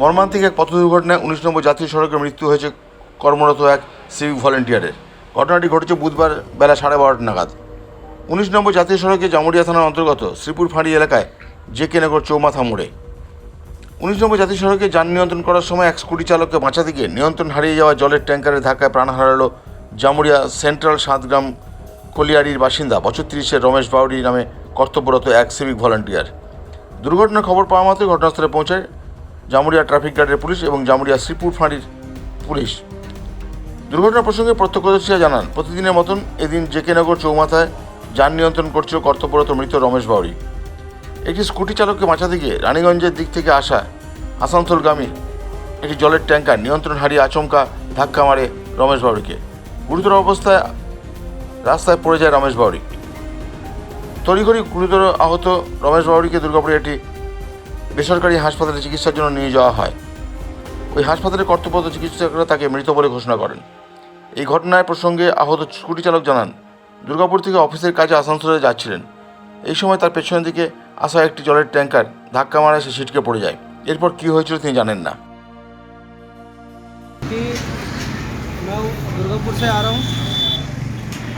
মর্মান্তিক এক পথ দুর্ঘটনায় উনিশ নম্বর জাতীয় সড়কে মৃত্যু হয়েছে কর্মরত এক সিভিক ভলেন্টিয়ারের। ঘটনাটি ঘটেছে বুধবার বেলা সাড়ে বারোটা নাগাদ। উনিশ নম্বর জাতীয় সড়কে জামুরিয়া থানার অন্তর্গত শ্রীপুর ফাঁড়ি এলাকায় জে কে নগর চৌমাথা মোড়ে। উনিশ নম্বর জাতীয় সড়কে যান নিয়ন্ত্রণ করার সময় এক স্কুটি চালককে বাঁচাতে গিয়ে নিয়ন্ত্রণ হারিয়ে যাওয়া জলের ট্যাঙ্কারের ধাক্কায় প্রাণ হারালো জামুরিয়া সেন্ট্রাল সাতগ্রাম কলিয়ারির বাসিন্দা বছর রমেশ বাউরি নামে কর্তব্যরত এক সিভিক ভলান্টিয়ার। দুর্ঘটনার খবর পাওয়া মাত্রই ঘটনাস্থলে পৌঁছায় জামুরিয়া ট্রাফিক গার্ডের পুলিশ এবং জামুরিয়া শ্রীপুর ফাঁড়ির পুলিশ। দুর্ঘটনা প্রসঙ্গে প্রত্যক্ষদর্শীরা জানান, প্রতিদিনের মতন এদিন জেকেনগর চৌমাথায় যান নিয়ন্ত্রণ করছিল কর্তব্যরত মৃত রমেশ বাউরি। একটি স্কুটি চালককে বাঁচাতে গিয়ে রানীগঞ্জের দিক থেকে আসা আসানসোলগামী একটি জলের ট্যাঙ্কার নিয়ন্ত্রণ হারিয়ে আচমকা ধাক্কা মারে রমেশ বাউরিকে। গুরুতর অবস্থায় রাস্তায় পড়ে যায় রমেশ বাউরি। তড়িঘড়ি গুরুতর আহত রমেশ বাউরিকে দুর্গাপুরে একটি বেসরকারি হাসপাতালে চিকিৎসার জন্য নিয়ে যাওয়া হয় ওই হাসপাতালের কর্তব্যরত চিকিৎসকরা তাকে মৃত বলে ঘোষণা করেন এই ঘটনায় প্রসঙ্গে আহত স্কুটি চালক জানান দুর্গাপুর থেকে অফিসের কাজে আসানসোলে যাচ্ছিলেন এই সময় তার পেছনের দিকে আসা একটি জলের ট্যাঙ্কার ধাক্কা মারায় সে ছিটকে পড়ে যায় এরপর কী হয়েছিল তিনি জানেন না कि मैं दुर्गापुर से आ रहा हूँ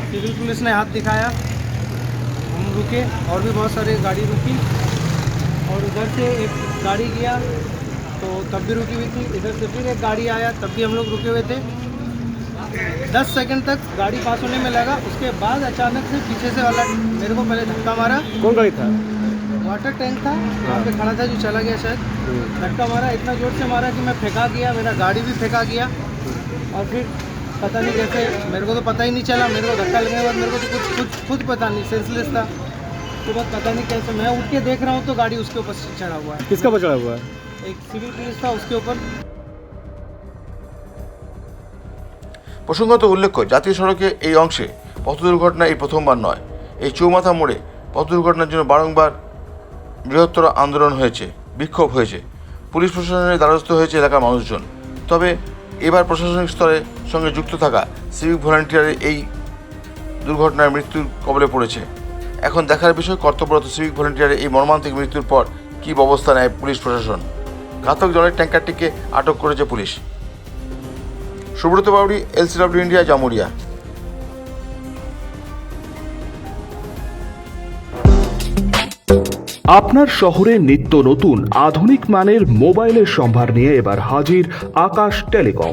सिविल पुलिस ने हाथ दिखाया हम रुके और भी बहुत सारी गाड़ी रुकी और उधर से एक गाड़ी गया तो तब भी रुकी हुई थी। इधर से फिर एक गाड़ी आया तब भी हम लोग रुके हुए थे। दस सेकंड तक गाड़ी पास होने में लगा उसके बाद अचानक से पीछे से वाला मेरे को पहले धक्का मारा। कौन गाड़ी था? वाटर टैंक था वहाँ पे खड़ा था जो चला गया शायद। धक्का मारा इतना ज़ोर से मारा कि मैं फेंका गया मेरा गाड़ी भी फेंका गया। और फिर पता नहीं कैसे मेरे को तो पता ही नहीं चला मेरे को धक्का लगने के बाद मेरे को तो कुछ कुछ खुद पता नहीं सेंसलेस था। उसके बाद पता नहीं कैसे मैं उठ के देख रहा हूँ तो गाड़ी उसके ऊपर चढ़ा हुआ है किसका बचा हुआ है एक सिविल पुलिस था उसके ऊपर প্রসঙ্গত উল্লেখ্য জাতীয় সড়কে এই অংশে পথ দুর্ঘটনা এই প্রথমবার নয় এই চৌমাথা মোড়ে পথ দুর্ঘটনার জন্য বারংবার বৃহত্তর আন্দোলন হয়েছে বিক্ষোভ হয়েছে পুলিশ প্রশাসনের দ্বারস্থ হয়েছে এলাকার মানুষজন তবে এবার প্রশাসনিক স্তরে সঙ্গে যুক্ত থাকা সিভিক ভলান্টিয়ারের এই দুর্ঘটনায় মৃত্যুর কবলে পড়েছে এখন দেখার বিষয়, কর্তব্যরত সিভিক ভলান্টিয়ারের এই মর্মান্তিক মৃত্যুর পর কী ব্যবস্থা নেয় পুলিশ প্রশাসন? ঘাতক জলের ট্যাঙ্কারটিকে আটক করেছে police. Subrata Bauri LCW India, Jamuria. আপনার শহরে নিত্য নতুন, আধুনিক মানের মোবাইলের সম্ভার নিয়ে এবার হাজির আকাশ টেলিকম।